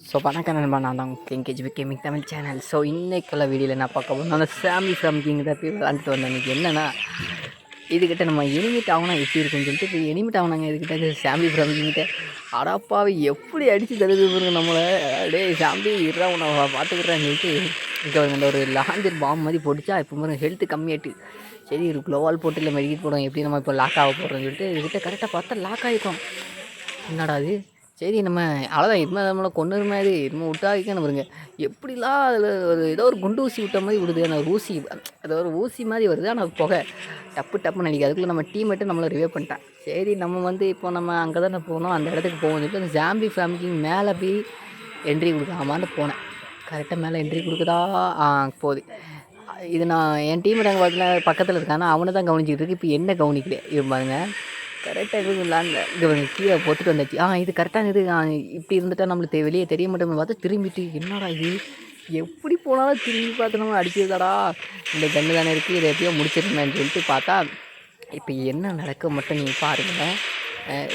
So வணக்கம் நண்பா நான் தான் KGB gaming Tamil channel so இன்றைக்குள்ள வீடியோவில் நான் பார்க்க போகிறோம் அந்த சாமி ஃப்ரம் தான் போய் விளாண்டுட்டு வந்தேன் இன்றைக்கி என்னென்னா இதுக்கிட்ட நம்ம எனிமிட் ஆகணும் எப்படி இருக்குன்னு சொல்லிட்டு இப்போ எனிமிட் ஆகணாங்க இதுக்கிட்ட இந்த சாமி ஃப்ரம் அடாப்பாவை எப்படி அடித்து தருது பாருங்க நம்மளை டே சாம்பி இருறா உன்னை பார்த்துக்கிறேன்னு சொல்லிட்டு இங்கே அந்த ஒரு லாஞ்சர் பாம்பு மாதிரி போட்டுச்சா இப்போ பாருங்க ஹெல்த்து கம்மியாகிட்டு சரி ஒரு க்ளோவால் போட்டு இல்லை மெடிக்கெட் போடும் எப்படி நம்ம இப்போ லாக் ஆக போகிறோம்னு சொல்லிட்டு இதுக்கிட்ட கரெக்டாக பார்த்தா லாக் ஆகிட்டோம் என்னடா அது சரி நம்ம அவ்வளோதான் இதுமே நம்மளை கொண்டு மாதிரி நம்ம விட்டாக்க பாருங்க எப்படிலாம் அதில் ஒரு ஏதோ ஒரு குண்டு ஊசி விட்ட மாதிரி விடுது ஆனால் ஊசி அது ஒரு ஊசி மாதிரி வருது ஆனால் புகை. டப்பு டப்புன்னு அடிக்குது அதுக்குள்ளே நம்ம டீமேட்டு நம்மளை ரிவே பண்ணிட்டான் சரி நம்ம வந்து இப்போ நம்ம அங்கே தானே போகணும் அந்த இடத்துக்கு போவோம் சொல்லிட்டு அந்த ஜாம்பி ஃபேமிலிக்கு மேலே போய் என்ட்ரி கொடுக்காமான்னு போனேன். கரெக்டாக மேலே என்ட்ரி கொடுக்குதா? ஆ போகுது. இது நான் என் டீம் நாங்கள் பக்கத்தில் இருக்கானா அவனை தான் கவனிச்சிக்கிட்டு இருக்கு. இப்போ என்ன கவனிக்கல? இது கரெக்டாக இது லேண்டில் இவங்க கீழே போட்டுட்டு வந்தாச்சு. ஆ இது கரெக்டாக இது இப்படி இருந்துட்டால் நம்மளுக்கு வெளியே தெரிய மாட்டோம்னு பார்த்து திரும்பிட்டு என்னடா இது? எப்படி போனாலும் திரும்பி பார்த்து நம்ம அடிக்கிறதாடா? இந்த கன்று தானே இருக்குது இதை எப்படியோ முடிச்சிருந்தேன்னு சொல்லிட்டு பார்த்தா இப்போ என்ன நடக்க மட்டும் நீங்கள் பாருங்கள்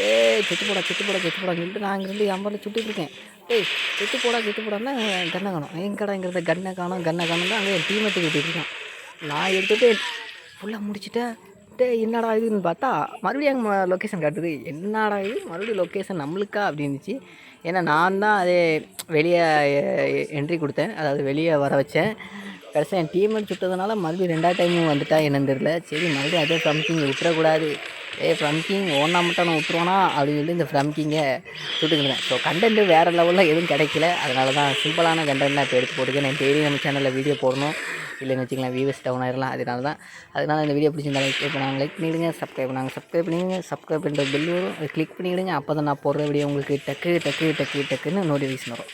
ஏ செத்து போடா செத்து போடா செத்து போடான்னு சொல்லிட்டு நான் இங்கேருந்து எம்பரில் சுட்டுட்டு இருக்கேன். டேய் செத்து போடா செத்து போடான்னா கண்ணை காணும். எங்கடாங்கிறத கண்ணை காணும் கண்ணை காணும் தான் அங்கே டீமெட்டுக்கு விட்டுட்டு இருக்கான். நான் எடுத்துகிட்டு ஃபுல்லாக முடிச்சிட்டேன். டே என்னடா இதுன்னு பார்த்தா மறுபடியும் அங்கே லொக்கேஷன் காட்டுது. என்னடா இது? மறுபடியும் லொக்கேஷன் நம்மளுக்கா? அப்படி இருந்துச்சு. ஏன்னா நான் தான் அதே வெளியே என்ட்ரி கொடுத்தேன். அதாவது வெளியே வர வச்சேன். கடைசியாக என் டீம்மேட் சுட்டதுனால மறுபடியும் ரெண்டாவது டைமும் வந்துட்டா என்னன்னு தெரியல. சரி மறுபடியும் அதே சம்திங் விட்டுறக்கூடாது. ஏ ஃப்ரம்கிங் ஓனா மட்டும் நான் விட்டுருவானா அப்படின்னு சொல்லி இந்த ஃப்ரம்கிங்கை சுட்டுக்கிட்டேன் ஸோ கண்டென்ட்டு வேறு லெவலில் எதுவும் கிடைக்கல. அதனால தான் சிம்பிளான கண்டென்ட் நான் இப்போ எடுத்து போட்டுக்கேன் நான் டெய்லி நம்ம சேனலில் வீடியோ போடணும். இல்லைன்னு வச்சுக்கலாம் வியூவர்ஸ் டவுன் ஆயிடலாம். அதனால தான் அதனால இந்த வீடியோ பிடிச்சிருந்தா லைக் பண்ணாங்க லைக் பண்ணிவிடுங்க சப்ஸ்கிரைப் பண்ணாங்க சப்ஸ்கிரைப் பண்ணிடுங்க சப்ஸ்கிரைப் பண்ணுற பில் வரும். அதை கிளிக் பண்ணிவிடுங்க அப்போ தான் நான் போடுற வீடியோ உங்களுக்கு டக்கு டக்கு டக்கு டக்குன்னு நோட்டிஃபிகேஷன் வரும்.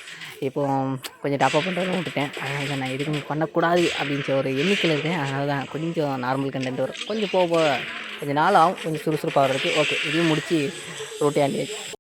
இப்போது கொஞ்சம் டப்பா பண்ணுறதும் விட்டுட்டேன். அதனால் தான் நான் எதுவும் பண்ணக்கூடாது அப்படின்ற ஒரு எண்ணிக்கையில் இருக்கேன். அதனால தான் கொஞ்சம் நார்மல் கண்டென்ட் வரும். கொஞ்சம் போக போக கொஞ்சம் நாள் ஆகும் கொஞ்சம் சுறுசுறுப்பாகறதுக்கு. ஓகே இதையும் முடித்து ரொட்டி ஆண்டியாச்சு.